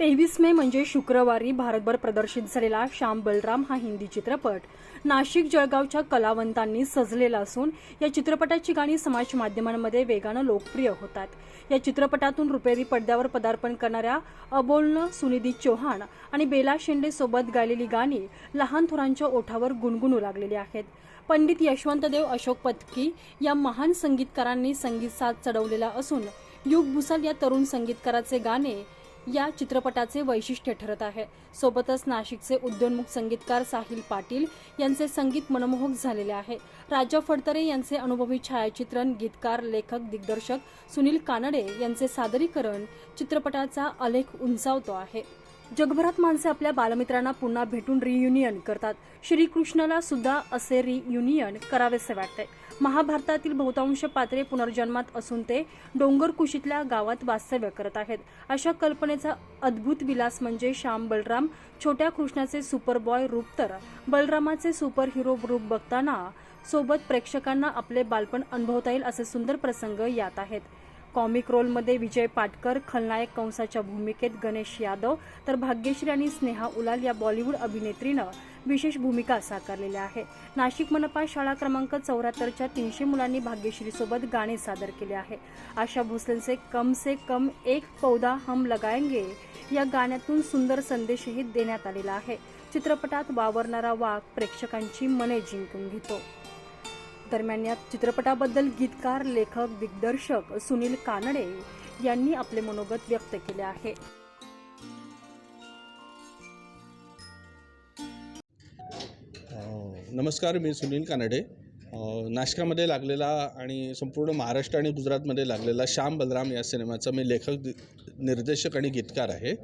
तेवीस मे म्हणजे शुक्रवारी भारतभर प्रदर्शित झालेला श्याम बलराम हा हिंदी चित्रपट. नाशिक जळगावच्या कलावंतांनी सजलेला असून या चित्रपटाची गाणी समाज माध्यमांमध्ये वेगानं लोकप्रिय होतात. या चित्रपटातून रुपेरी पडद्यावर पदार्पण करणाऱ्या अबोलनं सुनिधी चौहान आणि बेला शेंडे सोबत गायलेली गाणी लहान थोरांच्या ओठावर गुणगुणू लागलेली आहेत. पंडित यशवंतदेव अशोक पत्की या महान संगीतकारांनी संगीत साथ चढवलेला असून युग भुसाल या तरुण संगीतकाराचे गाणे या चित्रपटाचे वैशिष्ट्य ठरत आहे. सोबतच नाशिकचे उद्योन्मुख संगीतकार साहिल पाटील यांचे संगीत मनमोहक झालेले आहे. राजा फडतरे यांचे अनुभवी छायाचित्रण गीतकार लेखक दिग्दर्शक सुनील कानडे यांचे सादरीकरण चित्रपटाचा आलेख उंचावतो आहे. जगभरात माणसे आपल्या बालमित्रांना पुन्हा भेटून रियुनियन करतात. श्रीकृष्णाला सुद्धा असे रियुनियन करावेसे वाटते. महाभारतातील बहुतांश पात्रे पुनर्जन्मात असून ते डोंगरकुशीतल्या गावात वास्तव्य करत आहेत. अशा कल्पनेचा अद्भुत विलास म्हणजे श्याम बलराम छोट्या कृष्णाचे सुपर बॉय रूप तर बलरामाचे सुपर हिरो रूप बघताना सोबत प्रेक्षकांना आपले बालपण अनुभवता येईल असे सुंदर प्रसंग यात आहेत. कॉमिक रोलमध्ये विजय पाटकर खलनायक कंसाच्या भूमिकेत गणेश यादव तर भाग्यश्री आणि स्नेहा उलाल या बॉलिवूड अभिनेत्रीनं विशेष भूमिका साकारलेल्या आहे नाशिक मनपा शाळा क्रमांक चौऱ्याहत्तरच्या तीनशे मुलांनी भाग्यश्रीसोबत गाणे सादर केले आहे. आशा भोसलेंचे कम से कम एक पौदा हम लगाएंगे या गाण्यातून सुंदर संदेशही देण्यात आलेला आहे. चित्रपटात वावरणारा वाघ प्रेक्षकांची मने जिंकून घेतो. दरम्यान या चित्रपटाबद्दल गीतकार लेखक दिग्दर्शक सुनील कानडे यांनी आपले मनोगत व्यक्त केले आहे. नमस्कार मी सुनील कानडे. नाशकामध्ये लागलेला आणि संपूर्ण महाराष्ट्र आणि गुजरातमध्ये लागलेला श्याम बलराम या सिनेमाचा मी लेखक दि- निर्देशक आणि गीतकार आहे.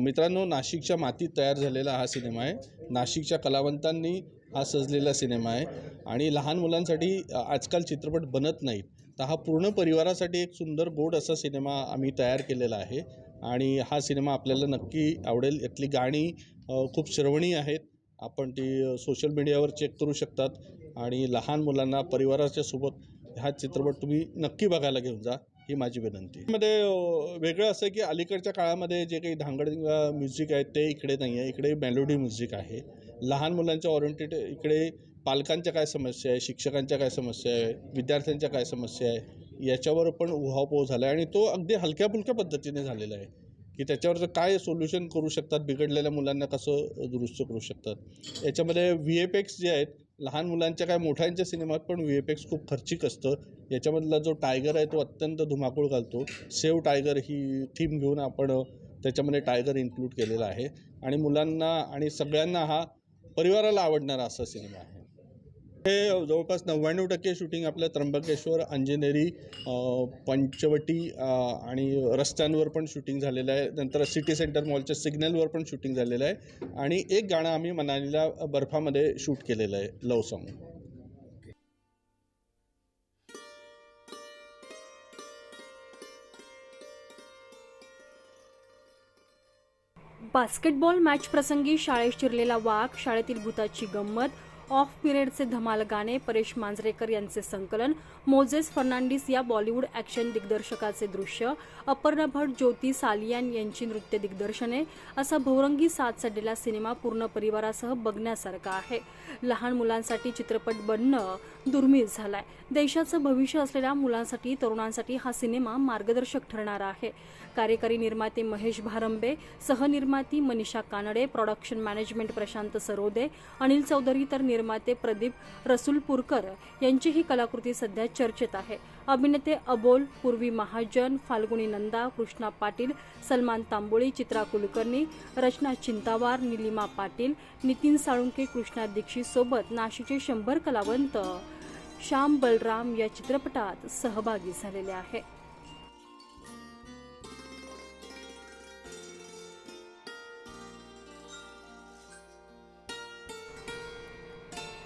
मित्रांनो नाशिकच्या मातीत तयार झालेला हा सिनेमा आहे. नाशिकच्या कलावंतांनी हा सजलेला सिनेमा आहे आणि लहान मुलांसाठी आजकाल चित्रपट बनत नाहीत. तर हा पूर्ण परिवारासाठी एक सुंदर गोड असा सिनेमा आम्ही तयार केलेला आहे आणि हा सिनेमा आपल्याला नक्की आवडेल. यातली गाणी खूप श्रवणी आहेत. आपण ती सोशल मीडियावर चेक करू शकतात. आणि लहान मुलांना परिवाराच्या सोबत हा चित्रपट तुम्ही नक्की बघायला घेऊन जा ही माझी विनंती. मध्ये वेगळं असं आहे की अलीकडच्या काळामध्ये जे काही धांगडधिंगा म्युझिक आहे ते इकडे नाही आहे. इकडे मेलोडी म्युझिक आहे. लहान मुलांच्या ऑरिएंटेड इकडे पालकांच्या काय समस्या आहे शिक्षकांच्या काय समस्या आहे विद्यार्थ्यांच्या काय समस्या आहे याच्यावर पण उहापोह झाला आहे आणि तो अगदी हलक्या फुलक्या पद्धतीने झालेला आहे. की त्याच्यावरचं काय सोल्युशन करू शकतात? बिघडलेल्या मुलांना कसं दुरुस्त करू शकतात? याच्यामध्ये व्ही एफ एक्स जे आहेत लहान मुलांच्या काय मोठ्यांच्या सिनेमात पण व्ही एफ एक्स खूप खर्चिक असतं. याच्यामधला जो टायगर आहे तो अत्यंत धुमाकूळ घालतो. सेव टायगर ही थीम घेऊन आपण त्याच्यामध्ये टायगर इन्क्लूड केलेला आहे. आणि मुलांना आणि सगळ्यांना हा परिवाराला आवडणारा असा सिनेमा आहे. हे जवळपास नव्याण्णव टक्के शूटिंग आपल्या त्र्यंबकेश्वर अंजनेरी पंचवटी आणि रस्त्यांवर पण शूटिंग झालेलं आहे. नंतर सिटी सेंटर मॉलच्या सिग्नलवर पण शूटिंग झालेलं आहे. आणि एक गाणं आम्ही मनालीला बर्फामध्ये शूट केलेलं आहे लव सॉन्ग. बास्केटबॉल मॅच प्रसंगी शाळेत शिरलेला वाघ शाळेतील भूताची गंमत ऑफ पिरियडचे धमाल गाणे परेश मांजरेकर यांचे संकलन मोझेस फर्नांडिस या बॉलिवूड ॲक्शन दिग्दर्शकाचे दृश्य अपर्णा भट ज्योती सालियान यांची नृत्य दिग्दर्शने असा बहुरंगी साथ चढलेला सिनेमा पूर्ण परिवारासह बघण्यासारखा आहे. लहान मुलांसाठी चित्रपट बनणं दुर्मिळ झालाय. देशाचं भविष्य असलेल्या मुलांसाठी तरुणांसाठी हा सिनेमा मार्गदर्शक ठरणारा आहे. कार्यकारी निर्माते महेश भारंबे सहनिर्माती मनीषा कानडे प्रॉडक्शन मॅनेजमेंट प्रशांत सरोदे अनिल चौधरी तर निर्माते प्रदीप रसुलपूरकर यांची ही कलाकृती सध्या चर्चेत आहे. अभिनेते अबोल पूर्वी महाजन फाल्गुनी नंदा कृष्णा पाटील सलमान तांबोळी चित्रा कुलकर्णी रचना चिंतावार निलिमा पाटील नितीन साळुंके कृष्णा दीक्षित सोबत नाशिकचे शंभर कलावंत श्याम बलराम या चित्रपटात सहभागी झालेले आहे